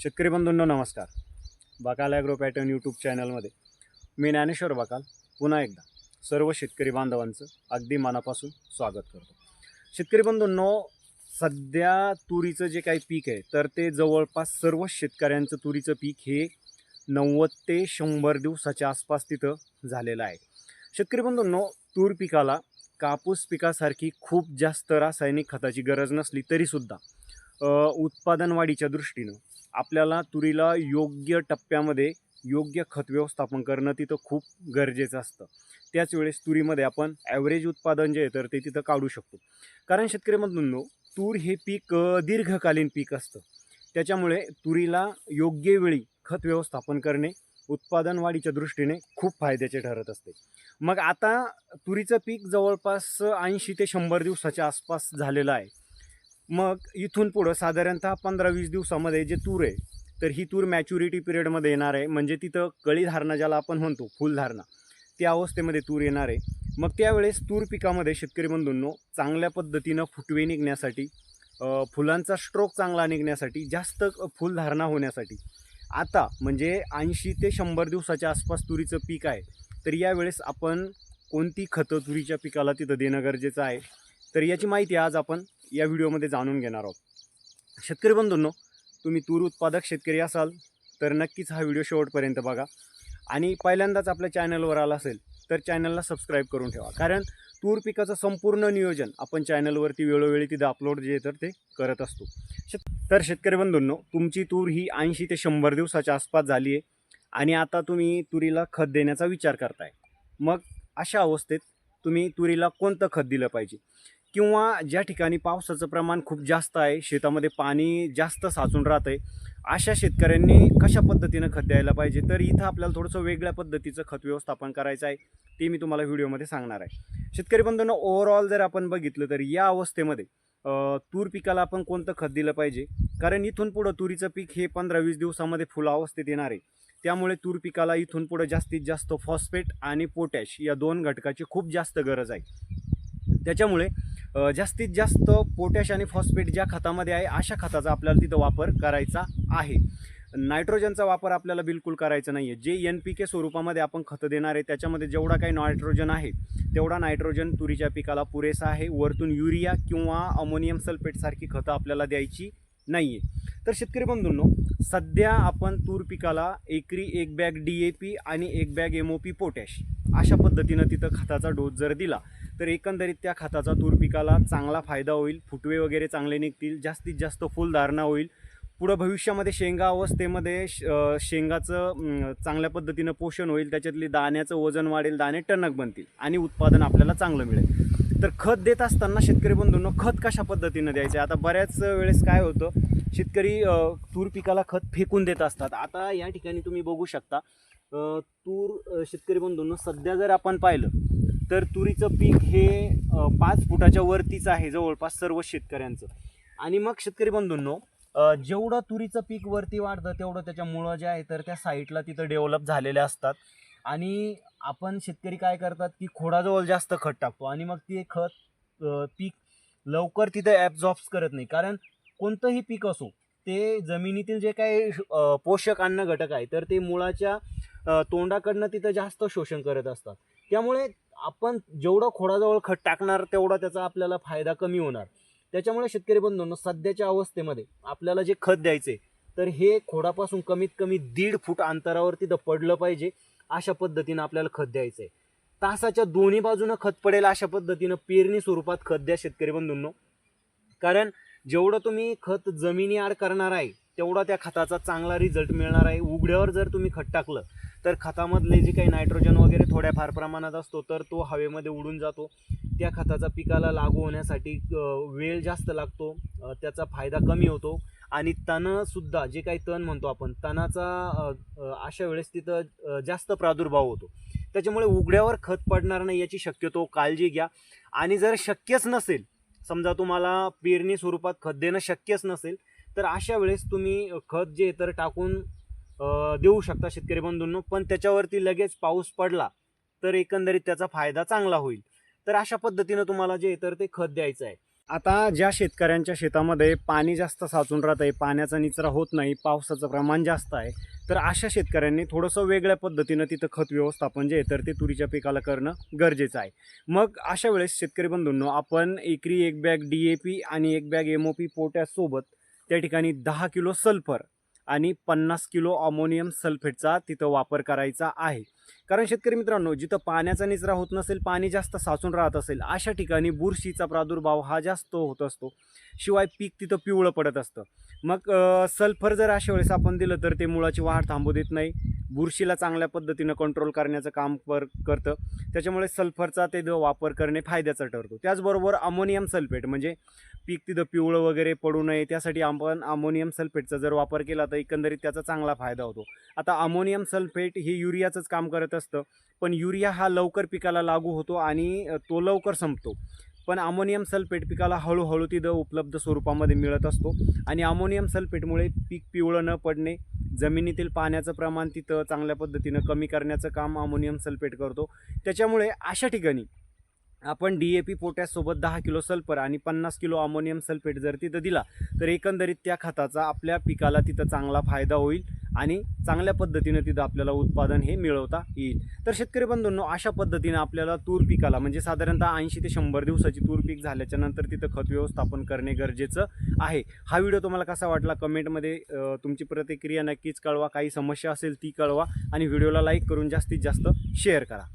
शेतकरी बंधूंनो नमस्कार. बाकाल agro pattern YouTube चॅनलमध्ये मी ज्ञानेश्वर बाकाल पुन्हा एकदा सर्व शेतकरी बांधवांचं अगदी मनापासून स्वागत करतो. शेतकरी बंधूंनो सध्या तुरीचं जे काही पीक आहे तर ते जवळपास सर्व शेतकऱ्यांचं तुरीचं पीक हे नव्वद ते शंभर दिवसाच्या आसपास तिथं झालेलं आहे. शेतकरी बंधूंनो तूर पिकाला कापूस पिकासारखी खूप जास्त रासायनिक खताची गरज नसली तरीसुद्धा उत्पादन वाढीच्या दृष्टीनं आपल्याला तुरीला योग्य टप्प्यामध्ये योग्य खत व्यवस्थापन करणं तिथं खूप गरजेचं असतं. त्याच वेळेस तुरीमध्ये आपण ॲव्हरेज उत्पादन जे आहे तर ते तिथं काढू शकतो. कारण शेतकरी म्हणून तूर हे पीक दीर्घकालीन पीक असतं. त्याच्यामुळे तुरीला योग्य वेळी खत व्यवस्थापन करणे उत्पादन वाढीच्या दृष्टीने खूप फायद्याचे ठरत असते. मग आता तुरीचं पीक जवळपास ऐंशी ते शंभर दिवसाच्या आसपास झालेलं आहे. मग इथून पुढं साधारणतः पंधरा वीस दिवसामध्ये जे तूर आहे तर ही तूर मॅच्युरिटी पिरियडमध्ये येणार आहे. म्हणजे तिथं कळी धारणा ज्याला आपण म्हणतो फुलधारणा त्या अवस्थेमध्ये तूर येणार आहे. मग त्यावेळेस तूर पिकामध्ये शेतकरी बंधूंनो चांगल्या पद्धतीनं फुटवे निघण्यासाठी फुलांचा स्ट्रोक चांगला निघण्यासाठी जास्त फुलधारणा होण्यासाठी आता म्हणजे ऐंशी ते शंभर दिवसाच्या आसपास तुरीचं पीक आहे तर यावेळेस आपण कोणती खतं तुरीच्या पिकाला तिथं देणं गरजेचं आहे? तर याची माहिती आज आपण या व्हिडिओमध्ये जाणून घेणार आहोत. शेतकरी बंधूंनो तुम्ही तूर उत्पादक शेतकरी असाल तर नक्कीच हा व्हिडिओ शेवटपर्यंत बघा. आणि पहिल्यांदाच आपल्या चॅनलवर आला असेल तर चॅनलला सबस्क्राईब करून ठेवा. कारण तूर पिकाचं संपूर्ण नियोजन आपण चॅनलवरती वेळोवेळी तिथं अपलोड जे तर ते करत असतो. शेत तर शेतकरी बंधूंनो तुमची तूर ही ऐंशी ते शंभर दिवसाच्या आसपास झाली आहे आणि आता तुम्ही तुरीला खत देण्याचा विचार करताय. मग अशा अवस्थेत तुम्ही तुरीला कोणतं खत दिलं पाहिजे? किंवा ज्या ठिकाणी पावसाचं प्रमाण खूप जास्त आहे शेतामध्ये पाणी जास्त साचून राहत आहे अशा शेतकऱ्यांनी कशा पद्धतीनं खत द्यायला पाहिजे? तर इथं आपल्याला थोडंसं वेगळ्या पद्धतीचं खत व्यवस्थापन करायचं आहे ते मी तुम्हाला व्हिडिओमध्ये सांगणार आहे. शेतकरी बंधूंना ओव्हरऑल जर आपण बघितलं तर या अवस्थेमध्ये तूर पिकाला आपण कोणतं खत दिलं पाहिजे? कारण इथून पुढं तुरीचं पीक हे पंधरा वीस दिवसामध्ये फुला अवस्थेत येणार आहे. त्यामुळे तूर पिकाला इथून पुढं जास्तीत जास्त फॉस्फेट आणि पोटॅश या दोन घटकाची खूप जास्त गरज आहे. त्याच्यामुळे जास्तीत जास्त पोटॅश आणि फॉस्फेट ज्या खतामध्ये आहे अशा खताचा आपल्याला तिथं वापर करायचा आहे. नायट्रोजनचा वापर आपल्याला बिलकुल करायचा नाही आहे जे एन पी के स्वरूपामध्ये आपण खतं देणार आहे त्याच्यामध्ये जेवढा काही नायट्रोजन आहे तेवढा नायट्रोजन तुरीच्या पिकाला पुरेसा आहे. वरतून युरिया किंवा अमोनियम सल्फेटसारखी खतं आपल्याला द्यायची नाही आहे तर शेतकरी बंधूंनो सध्या आपण तूर पिकाला एकरी एक बॅग डी ए पी आणि एक bag M O P potash अशा पद्धतीनं तिथं खताचा डोस जर दिला तर एकंदरीत त्या खताचा तूर पिकाला चांगला फायदा होईल फुटवे वगैरे चांगले निघतील जास्तीत जास्त फुलधारणा होईल. पुढं भविष्यामध्ये शेंगा अवस्थेमध्ये श- शेंगाचं चांगल्या पद्धतीनं पोषण होईल त्याच्यातली दाण्याचं वजन वाढेल दाणे टणक बनतील आणि उत्पादन आपल्याला चांगलं मिळेल. तर खत देत असताना शेतकरी बंधूंनो खत कशा पद्धतीनं द्यायचं? आता बऱ्याच वेळेस काय होतं शेतकरी तूर पिकाला खत फेकून देत असतात. आता या ठिकाणी तुम्ही बघू शकता तूर शेतकरी बंधूंनो सध्या जर आपण पाहिलं तर तुरीचं पीक हे पाच फुटाच्या वरतीच आहे जवळपास सर्व शेतकऱ्यांचं. आणि मग शेतकरी बंधूंनो जेवढं तुरीचं पीक वरती वाढतं तेवढं त्याच्या मुळं जे आहे तर त्या साईडला तिथं डेव्हलप झालेल्या असतात. आणि आपण शेतकरी काय करतात की खोडाजवळ जास्त खत टाकतो. आणि मग ते खत पीक लवकर तिथं ॲब्झॉर्ब्स करत नाही. कारण कोणतंही पीक असो ते जमिनीतील जे काही पोषक अन्न घटक आहे तर ते मुळाच्या तोंडाकडनं तिथं जास्त शोषण करत असतात. त्यामुळे आपण जेवढं खोडाजवळ खत टाकणार तेवढा त्याचा आपल्याला फायदा कमी होणार. त्याच्यामुळे शेतकरी बंधूंनो सध्याच्या अवस्थेमध्ये आपल्याला जे खत द्यायचे तर हे खोडापासून कमीत कमी दीड फूट अंतरावर तिथं पडलं पाहिजे अशा पद्धतीनं आपल्याला खत द्यायचं आहे तासाच्या दोन्ही बाजूनं खत पडेल अशा पद्धतीनं पेरणी स्वरूपात खत द्या शेतकरी बंधूंनो. कारण जेवढं तुम्ही खत जमिनी आड करणार आहे तेवढा त्या खताचा चांगला रिझल्ट मिळणार आहे. उघड्यावर जर तुम्ही खत टाकलं तर खतामधले जे काही नायट्रोजन वगैरे थोड्याफार प्रमाणात असतो तर तो हवेमध्ये उडून जातो. त्या खताचा पिकाला लागू होण्यासाठी वेळ जास्त लागतो. त्याचा फायदा कमी होतो. आणि तणसुद्धा जे काही तण म्हणतो आपण तणाचा अशा वेळेस तिथं जास्त प्रादुर्भाव होतो. त्याच्यामुळे उघड्यावर खत पडणार नाही याची शक्यतो काळजी घ्या. आणि जर शक्यच नसेल समजा तुम्हाला पेरणी स्वरूपात खत देणं शक्यच नसेल तर अशा वेळेस तुम्ही खत जे तर टाकून देऊ शकता शेतकरी बंधूंनो. पण त्याच्यावरती लगेच पाऊस पडला तर एकंदरीत त्याचा फायदा चांगला होईल. तर अशा पद्धतीनं तुम्हाला जे आहे तर ते खत द्यायचं आहे. आता ज्या शेतकऱ्यांच्या शेतामध्ये पाणी जास्त साचून राहत आहे पाण्याचा निचरा होत नाही पावसाचं प्रमाण जास्त आहे तर अशा शेतकऱ्यांनी थोडंसं वेगळ्या पद्धतीनं तिथं खत व्यवस्थापन जे आहे तर ते तुरीच्या पिकाला करणं गरजेचं आहे. मग अशा वेळेस शेतकरी बंधूंनो आपण एकरी एक बॅग डी ए पी आणि एक बॅग एम ओ पी पोट्यासोबत त्या ठिकाणी दहा किलो सल्फर आणि पन्नास किलो अमोनियम सल्फेटचा तिथं वापर करायचा आहे. कारण शेतकरी मित्रांनो जिथं पाण्याचा निचरा होत नसेल पाणी जास्त साचून राहत असेल अशा ठिकाणी बुरशीचा प्रादुर्भाव हा जास्त होत असतो. शिवाय पीक तिथं पिवळं पडत असतं. मग सल्फर जर अशा वेळेस आपण दिलं तर ते मुळाची वाढ थांबू देत नाही. बुरशीला चांगल्या पद्धतीनं कंट्रोल करण्याचं काम कर करतं. त्याच्यामुळे सल्फरचा ते वापर करणे फायद्याचं ठरतो. त्याचबरोबर अमोनियम सल्फेट म्हणजे पीक तिथं पिवळं वगैरे पडू नये त्यासाठी आपण अमोनियम सल्फेटचा जर वापर केला तर एकंदरीत त्याचा चांगला फायदा होतो. आता अमोनियम सल्फेट हे युरियाचंच काम करत असतं पण युरिया हा लवकर पिकाला लागू होतो आणि तो लवकर संपतो. पण अमोनियम सल्फेट पिकाला हळूहळू तिथं उपलब्ध स्वरूपामध्ये मिळत असतो आणि अमोनियम सल्फेटमुळे पीक पिवळं न पडणे जमिनीतील पाण्याचं प्रमाण तिथं चांगल्या पद्धतीनं कमी करण्याचं काम अमोनियम सल्फेट करतो. त्याच्यामुळे अशा ठिकाणी आपण डी ए पी पोटॅससोबत दहा किलो सल्फर आणि पन्नास किलो अमोनियम सल्फेट जर तिथं दिला तर एकंदरीत त्या खताचा आपल्या पिकाला तिथं चांगला फायदा होईल आणि चांगल्या पद्धतीनं तिथं आपल्याला उत्पादन हे मिळवता येईल. तर शेतकरी बंधूंनो अशा पद्धतीनं आपल्याला तूर पिकाला म्हणजे साधारणतः ऐंशी ते शंभर दिवसाची तूर पीक झाल्याच्यानंतर तिथं खत व्यवस्थापन करणे गरजेचं आहे. हा व्हिडिओ तुम्हाला कसा वाटला कमेंटमध्ये तुमची प्रतिक्रिया नक्कीच कळवा. काही समस्या असेल ती कळवा आणि व्हिडिओला लाईक करून जास्तीत जास्त शेअर करा.